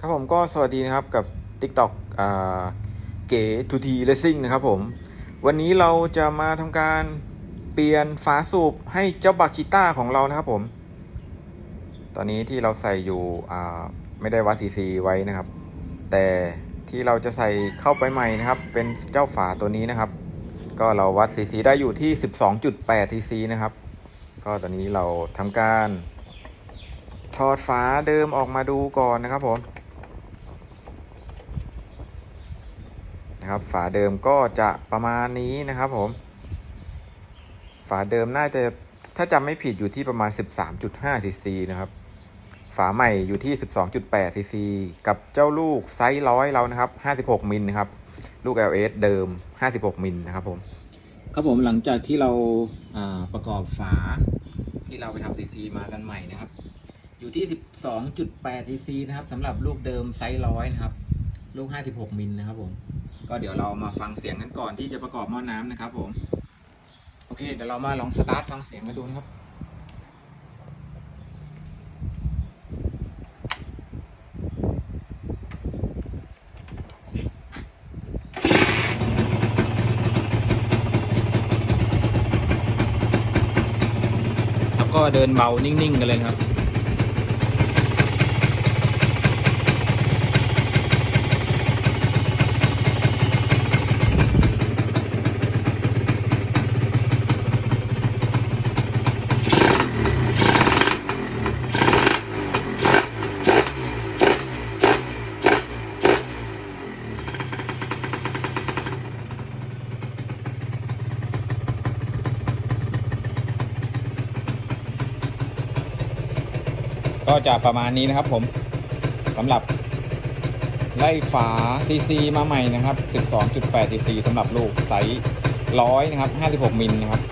ครับผมก็สวัสดีนะครับกับ TikTok อ่าเก๋ทูทีเลสซิ่งนะครับผม วันนี้เราจะมาทำการเปลี่ยนฝาสูบให้เจ้าบักชิต้าของเรานะครับผม ตอนนี้ที่เราใส่อยู่ไม่ได้วัดซีซีไว้นะครับ แต่ที่เราจะใส่เข้าไปใหม่นะครับ เป็นเจ้าฝาตัวนี้นะครับ ก็เราวัดซีซีได้อยู่ที่ 12.8ทีซีนะครับ ก็ตอนนี้เราทำการถอดฝาเดิมออกมาดูก่อนนะครับผม นะครับ ฝาเดิมก็จะประมาณนี้นะครับผม ฝาเดิมน่าจะถ้าจำไม่ผิดอยู่ที่ประมาณ 13.5ซีซีนะครับ ฝาใหม่อยู่ที่ 12.8ซีซีกับเจ้าลูกไซส์ร้อยเรานะครับ 56มิลนะครับ ลูก LS เดิม 56มิลนะครับผม ครับผมหลังจากที่เราาประกอบฝาที่เราไปทำซีซีมากันใหม่นะครับ อยู่ที่ 12.8 cc นะครับสำหรับลูกเดิมไซส์ร้อยนะครับ ลูก 56มิลนะครับผม ก็เดี๋ยวเรามาฟังเสียงกันก่อนที่จะประกอบหม้อน้ำนะครับผม โอเค เดี๋ยวเรามาลองสตาร์ทฟังเสียงกันดูนะครับแล้วก็เดินเบานิ่งๆกันเลยครับ ก็จะประมาณนี้นะครับผมสำหรับไล่ฝาซีซีมาใหม่นะครับ 12.8ซีซีสำหรับลูกไซส์ร้อยนะครับ 56 มิลนะครับ